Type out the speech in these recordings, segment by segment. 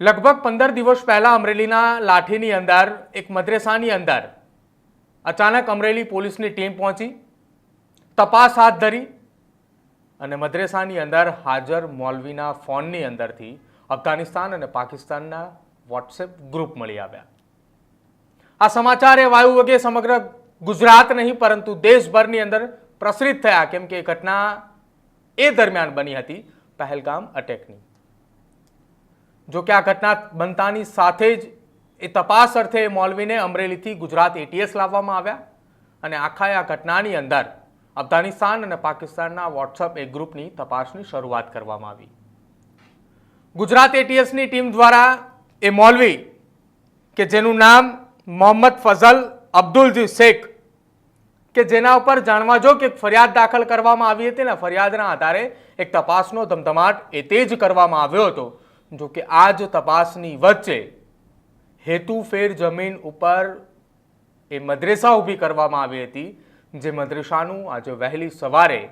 લગભગ પંદર દિવસ પહેલા અમરેલીના લાઠીની અંદર, એક મદ્રેસાની અંદર, અચાનક અમરેલી પોલીસની ટીમ પહોંચી, તપાસ હાથ ધરી અને મદ્રેસાની અંદર હાજર મોલવીના ફોનની અંદરથી અફઘાનિસ્તાન અને પાકિસ્તાનના વોટ્સએપ ગ્રુપ મળી આવ્યા. આ સમાચાર એ વાયુ વગે સમગ્ર ગુજરાત નહીં, પરંતુ દેશભરની અંદર પ્રસરિત થયા, કેમ કે એ ઘટના એ દરમિયાન બની હતી પહેલગામ અટેકની. જો કે આ ઘટના બનતાની સાથે જ એ તપાસ અર્થે મૌલવીને અમરેલીથી ગુજરાત એટીએસ લાવવામાં આવ્યા અને આખા આ ઘટનાની અંદર અફઘાનિસ્તાન અને પાકિસ્તાનના વોટ્સઅપ એક ગ્રુપની તપાસની શરૂઆત કરવામાં આવી. ગુજરાત એટીએસની ટીમ દ્વારા એ મોલવી, કે જેનું નામ મોહમ્મદ ફઝલ અબ્દુલ શેખ, કે જેના ઉપર જાણવા જો કે ફરિયાદ દાખલ કરવામાં આવી હતી ને ફરિયાદના આધારે એક તપાસનો ધમધમાટ એ તે જ કરવામાં આવ્યો હતો. જો કે આ જ તપાસની વચ્ચે હેતુફેર જમીન ઉપર એ મદ્રેસા ઊભી કરવામાં આવી હતી, જે મદ્રેસાનું આજે વહેલી સવારે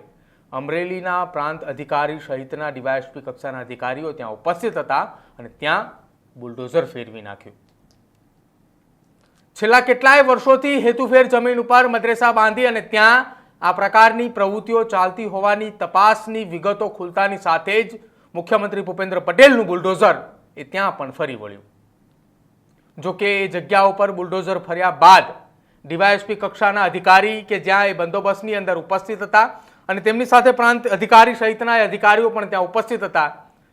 અમરેલીના પ્રાંત અધિકારી સહિતના ડીવાયએસપી કક્ષાના અધિકારીઓ ત્યાં ઉપસ્થિત હતા અને ત્યાં બુલડોઝર ફેરવી નાખ્યું. છેલ્લા કેટલાય વર્ષોથી હેતુફેર જમીન ઉપર મદ્રેસા બાંધી અને ત્યાં આ પ્રકારની પ્રવૃત્તિઓ ચાલતી હોવાની તપાસની વિગતો ખુલતાની સાથે જ મુખ્યમંત્રી ભૂપેન્દ્ર પટેલનું બુલડોઝર એ ત્યાં પણ ફરી વળ્યું. જો કે એ જગ્યા ઉપર બુલડોઝર ફર્યા બાદ ડીવાયએસપી કક્ષાના અધિકારી કે જ્યાં એ બંદોબસ્તની અંદર ઉપસ્થિત હતા અને તેમની સાથે પ્રાંત અધિકારી સહિતના એ અધિકારીઓ પણ ત્યાં ઉપસ્થિત હતા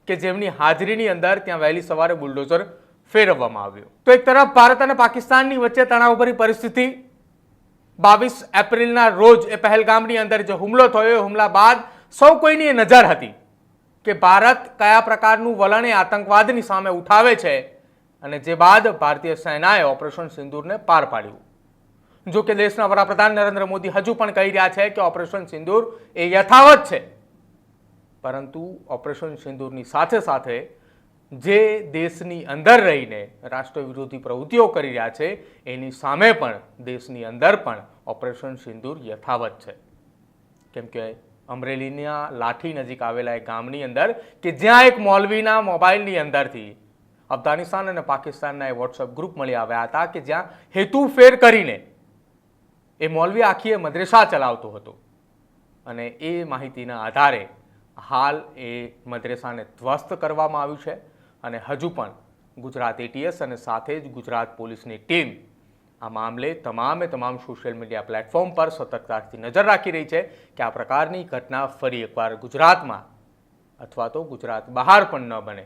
કે જેમની હાજરીની અંદર ત્યાં વહેલી સવારે બુલડોઝર ફેરવવામાં આવ્યું. તો એક તરફ ભારત અને પાકિસ્તાનની વચ્ચે તણાવભરી પરિસ્થિતિ. બાવીસ એપ્રિલના રોજ એ પહેલગામની અંદર જે હુમલો થયો, એ હુમલા બાદ સૌ કોઈની એ નજર હતી. કે ભારત કયા પ્રકારનું વલણ એ આતંકવાદની સામે ઉઠાવે છે અને જે બાદ ભારતીય સેનાએ ઓપરેશન સિંદૂરને પાર પાડ્યું. જો કે દેશના વડાપ્રધાન નરેન્દ્ર મોદી હજુ પણ કહી રહ્યા છે કે ઓપરેશન સિંદૂર એ યથાવત છે. પરંતુ ઓપરેશન સિંદૂરની સાથે સાથે જે દેશની અંદર રહીને રાષ્ટ્ર વિરોધી પ્રવૃત્તિઓ કરી રહ્યા છે, એની સામે પણ દેશની અંદર પણ ઓપરેશન સિંદૂર યથાવત છે. કેમ કે અમરેલીના લાઠી નજીક આવેલા એક ગામની અંદર કે જ્યાં એક મૌલવીના મોબાઈલની અંદરથી અફઘાનિસ્તાન અને પાકિસ્તાનના એ વોટ્સઅપ ગ્રુપ મળી આવ્યા હતા કે જ્યાં હેતુફેર કરીને એ મૌલવી આખી એ મદ્રેસા ચલાવતો હતો. અને એ માહિતીના આધારે હાલ એ મદ્રેસાને ધ્વસ્ત કરવામાં આવ્યું છે અને હજુ પણ ગુજરાત એટીએસ અને સાથે જ ગુજરાત પોલીસની ટીમ આ મામલે તમામે તમામ સોશિયલ મીડિયા પ્લેટફોર્મ પર સતર્કતાથી નજર રાખી રહી છે કે આ પ્રકારની ઘટના ફરી એકવાર ગુજરાતમાં અથવા તો ગુજરાત બહાર પણ ન બને.